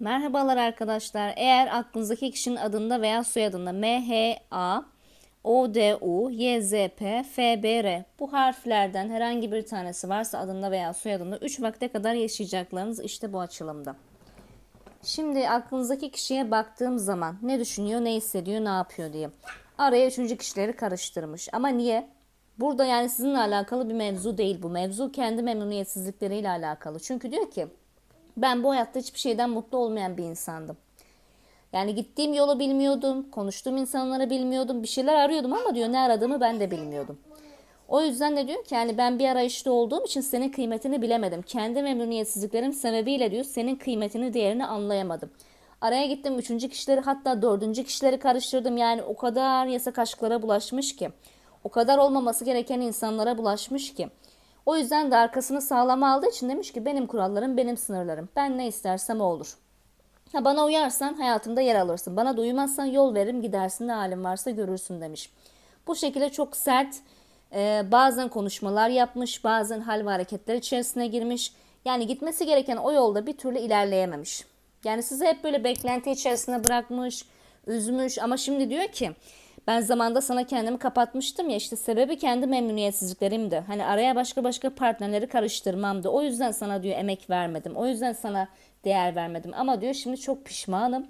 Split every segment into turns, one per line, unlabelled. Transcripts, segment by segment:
Merhabalar arkadaşlar. Eğer aklınızdaki kişinin adında veya soyadında M, H, A, O, D, U, Y, Z, P, F, B, R bu harflerden herhangi bir tanesi varsa adında veya soyadında 3 vakte kadar yaşayacaklarınız işte bu açılımda. Şimdi aklınızdaki kişiye baktığım zaman ne düşünüyor, ne hissediyor, ne yapıyor diye. Araya üçüncü kişileri karıştırmış. Ama niye? Burada yani sizinle alakalı bir mevzu değil bu. Mevzu kendi memnuniyetsizlikleriyle alakalı. Çünkü diyor ki ben bu hayatta hiçbir şeyden mutlu olmayan bir insandım. Yani gittiğim yolu bilmiyordum, konuştuğum insanları bilmiyordum, bir şeyler arıyordum ama diyor ne aradığımı ben de bilmiyordum. O yüzden de diyor ki yani ben bir arayışta olduğum için senin kıymetini bilemedim. Kendi memnuniyetsizliklerim sebebiyle diyor senin kıymetini, değerini anlayamadım. Araya gittim üçüncü kişileri hatta dördüncü kişileri karıştırdım. Yani o kadar yasak aşklara bulaşmış ki. O kadar olmaması gereken insanlara bulaşmış ki. O yüzden de arkasını sağlam aldığı için demiş ki benim kurallarım benim sınırlarım. Ben ne istersem o olur. Ha, bana uyarsan hayatımda yer alırsın. Bana da uymazsan yol veririm gidersin ne halin varsa görürsün demiş. Bu şekilde çok sert e, bazen konuşmalar yapmış bazen hal ve hareketler içerisine girmiş. Yani gitmesi gereken o yolda bir türlü ilerleyememiş. Yani sizi hep böyle beklenti içerisine bırakmış, üzmüş ama şimdi diyor ki ben zamanda sana kendimi kapatmıştım ya işte sebebi kendi memnuniyetsizliklerimdi. Hani araya başka başka partnerleri karıştırmamdı. O yüzden sana diyor emek vermedim. O yüzden sana değer vermedim. Ama diyor şimdi çok pişmanım.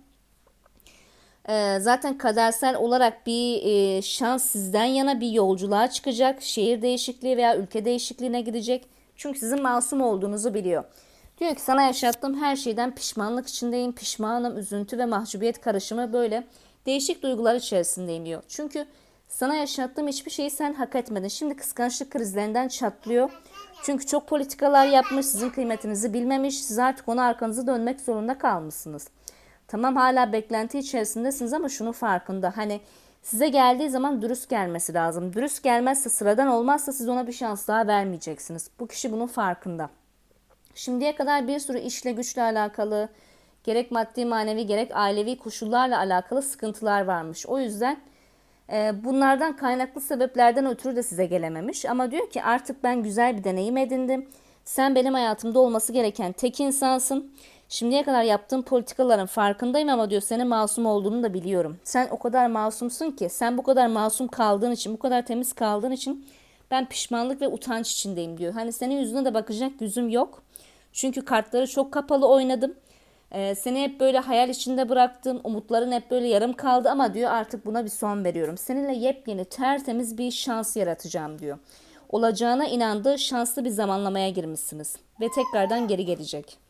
Ee, zaten kadersel olarak bir e, şans sizden yana bir yolculuğa çıkacak. Şehir değişikliği veya ülke değişikliğine gidecek. Çünkü sizin masum olduğunuzu biliyor. Diyor ki sana yaşattığım her şeyden pişmanlık içindeyim. Pişmanım, üzüntü ve mahcubiyet karışımı böyle değişik duygular içerisindeyim diyor. Çünkü sana yaşattığım hiçbir şeyi sen hak etmedin. Şimdi kıskançlık krizlerinden çatlıyor. Çünkü çok politikalar yapmış, sizin kıymetinizi bilmemiş. Siz artık ona arkanızı dönmek zorunda kalmışsınız. Tamam hala beklenti içerisindesiniz ama şunun farkında. Hani size geldiği zaman dürüst gelmesi lazım. Dürüst gelmezse sıradan olmazsa siz ona bir şans daha vermeyeceksiniz. Bu kişi bunun farkında. Şimdiye kadar bir sürü işle güçle alakalı, gerek maddi manevi gerek ailevi koşullarla alakalı sıkıntılar varmış. O yüzden e, bunlardan kaynaklı sebeplerden ötürü de size gelememiş. Ama diyor ki artık ben güzel bir deneyim edindim. Sen benim hayatımda olması gereken tek insansın. Şimdiye kadar yaptığım politikaların farkındayım ama diyor senin masum olduğunu da biliyorum. Sen o kadar masumsun ki sen bu kadar masum kaldığın için bu kadar temiz kaldığın için ben pişmanlık ve utanç içindeyim diyor. Hani senin yüzüne de bakacak yüzüm yok. Çünkü kartları çok kapalı oynadım. Ee, seni hep böyle hayal içinde bıraktım. Umutların hep böyle yarım kaldı ama diyor artık buna bir son veriyorum. Seninle yepyeni tertemiz bir şans yaratacağım diyor. Olacağına inandığı şanslı bir zamanlamaya girmişsiniz ve tekrardan geri gelecek.